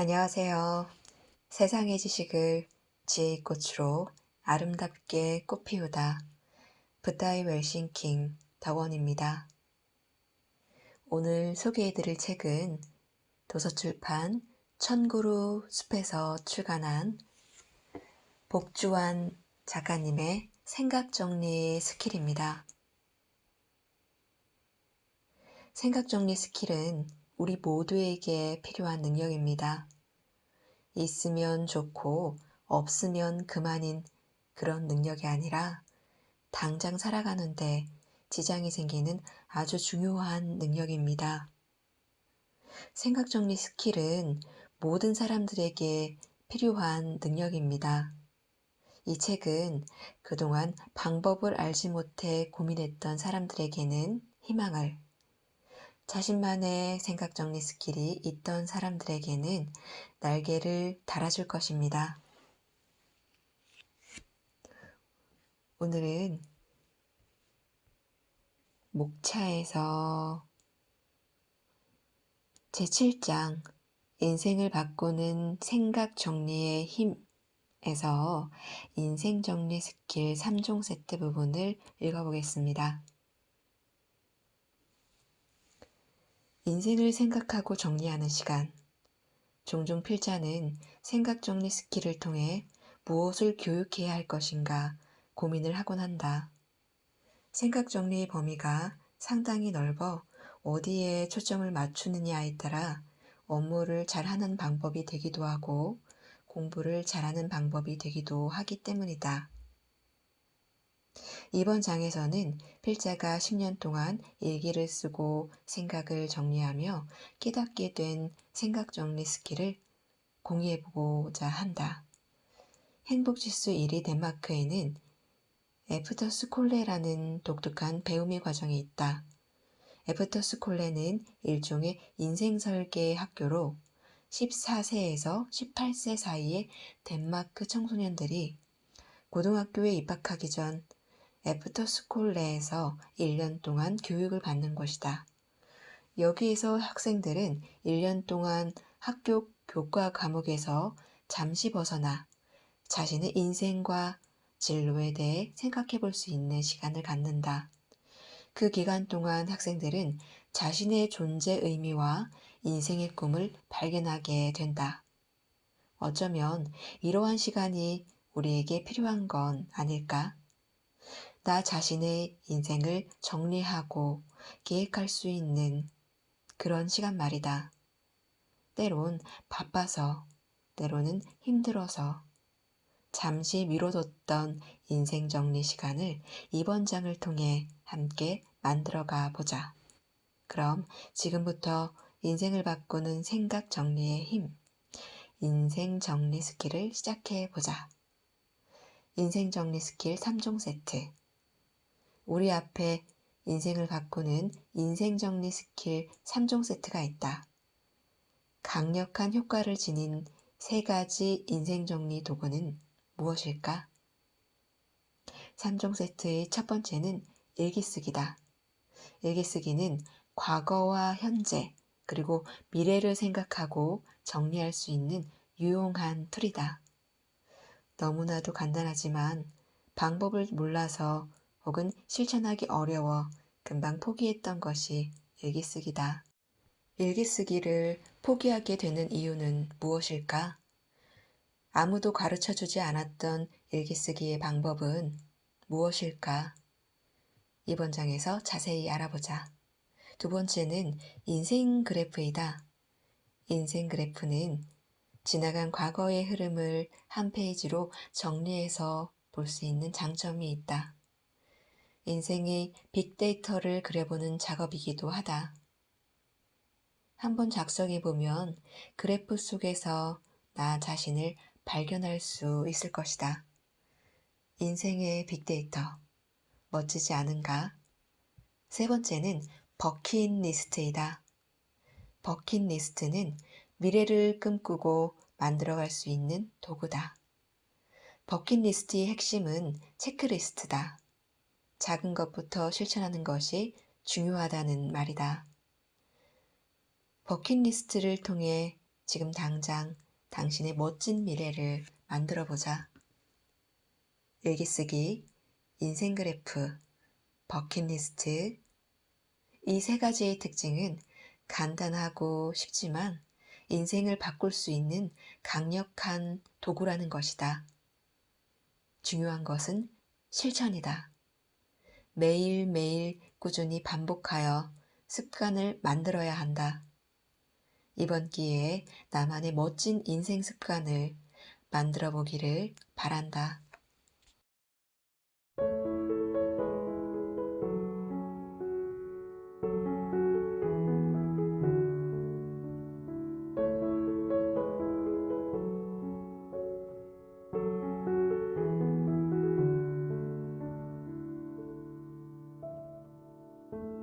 안녕하세요. 세상의 지식을 지혜의 꽃으로 아름답게 꽃피우다. 붓다이 웰싱킹 덕원입니다. 오늘 소개해드릴 책은 도서출판 천구루 숲에서 출간한 복주환 작가님의 생각 정리 스킬입니다. 생각 정리 스킬은 우리 모두에게 필요한 능력입니다. 있으면 좋고 없으면 그만인 그런 능력이 아니라 당장 살아가는데 지장이 생기는 아주 중요한 능력입니다. 생각 정리 스킬은 모든 사람들에게 필요한 능력입니다. 이 책은 그동안 방법을 알지 못해 고민했던 사람들에게는 희망을, 자신만의 생각 정리 스킬이 있던 사람들에게는 날개를 달아줄 것입니다. 오늘은 목차에서 제7장 인생을 바꾸는 생각 정리의 힘에서 인생 정리 스킬 3종 세트 부분을 읽어보겠습니다. 인생을 생각하고 정리하는 시간. 종종 필자는 생각 정리 스킬을 통해 무엇을 교육해야 할 것인가 고민을 하곤 한다. 생각 정리의 범위가 상당히 넓어 어디에 초점을 맞추느냐에 따라 업무를 잘하는 방법이 되기도 하고 공부를 잘하는 방법이 되기도 하기 때문이다. 이번 장에서는 필자가 10년 동안 일기를 쓰고 생각을 정리하며 깨닫게 된 생각 정리 스킬을 공유해보고자 한다. 행복지수 1위 덴마크에는 에프터스 콜레라는 독특한 배움의 과정이 있다. 에프터스 콜레는 일종의 인생 설계 학교로 14세에서 18세 사이의 덴마크 청소년들이 고등학교에 입학하기 전 애프터스쿨 내에서 1년 동안 교육을 받는 곳이다. 여기에서 학생들은 1년 동안 학교 교과 과목에서 잠시 벗어나 자신의 인생과 진로에 대해 생각해 볼 수 있는 시간을 갖는다. 그 기간 동안 학생들은 자신의 존재 의미와 인생의 꿈을 발견하게 된다. 어쩌면 이러한 시간이 우리에게 필요한 건 아닐까? 나 자신의 인생을 정리하고 계획할 수 있는 그런 시간 말이다. 때론 바빠서, 때로는 힘들어서 잠시 미뤄뒀던 인생 정리 시간을 이번 장을 통해 함께 만들어가 보자. 그럼 지금부터 인생을 바꾸는 생각 정리의 힘, 인생 정리 스킬을 시작해 보자. 인생 정리 스킬 3종 세트. 우리 앞에 인생을 바꾸는 인생 정리 스킬 3종 세트가 있다. 강력한 효과를 지닌 세 가지 인생 정리 도구는 무엇일까? 3종 세트의 첫 번째는 일기쓰기다. 일기쓰기는 과거와 현재, 그리고 미래를 생각하고 정리할 수 있는 유용한 툴이다. 너무나도 간단하지만 방법을 몰라서 혹은 실천하기 어려워 금방 포기했던 것이 일기쓰기다. 일기쓰기를 포기하게 되는 이유는 무엇일까? 아무도 가르쳐 주지 않았던 일기쓰기의 방법은 무엇일까? 이번 장에서 자세히 알아보자. 두 번째는 인생 그래프이다. 인생 그래프는 지나간 과거의 흐름을 한 페이지로 정리해서 볼 수 있는 장점이 있다. 인생의 빅데이터를 그려보는 작업이기도 하다. 한번 작성해 보면 그래프 속에서 나 자신을 발견할 수 있을 것이다. 인생의 빅데이터. 멋지지 않은가? 세 번째는 버킷리스트이다. 버킷리스트는 미래를 꿈꾸고 만들어갈 수 있는 도구다. 버킷리스트의 핵심은 체크리스트다. 작은 것부터 실천하는 것이 중요하다는 말이다. 버킷리스트를 통해 지금 당장 당신의 멋진 미래를 만들어 보자. 일기쓰기, 인생 그래프, 버킷리스트. 이 세 가지의 특징은 간단하고 쉽지만 인생을 바꿀 수 있는 강력한 도구라는 것이다. 중요한 것은 실천이다. 매일매일 꾸준히 반복하여 습관을 만들어야 한다. 이번 기회에 나만의 멋진 인생 습관을 만들어 보기를 바란다.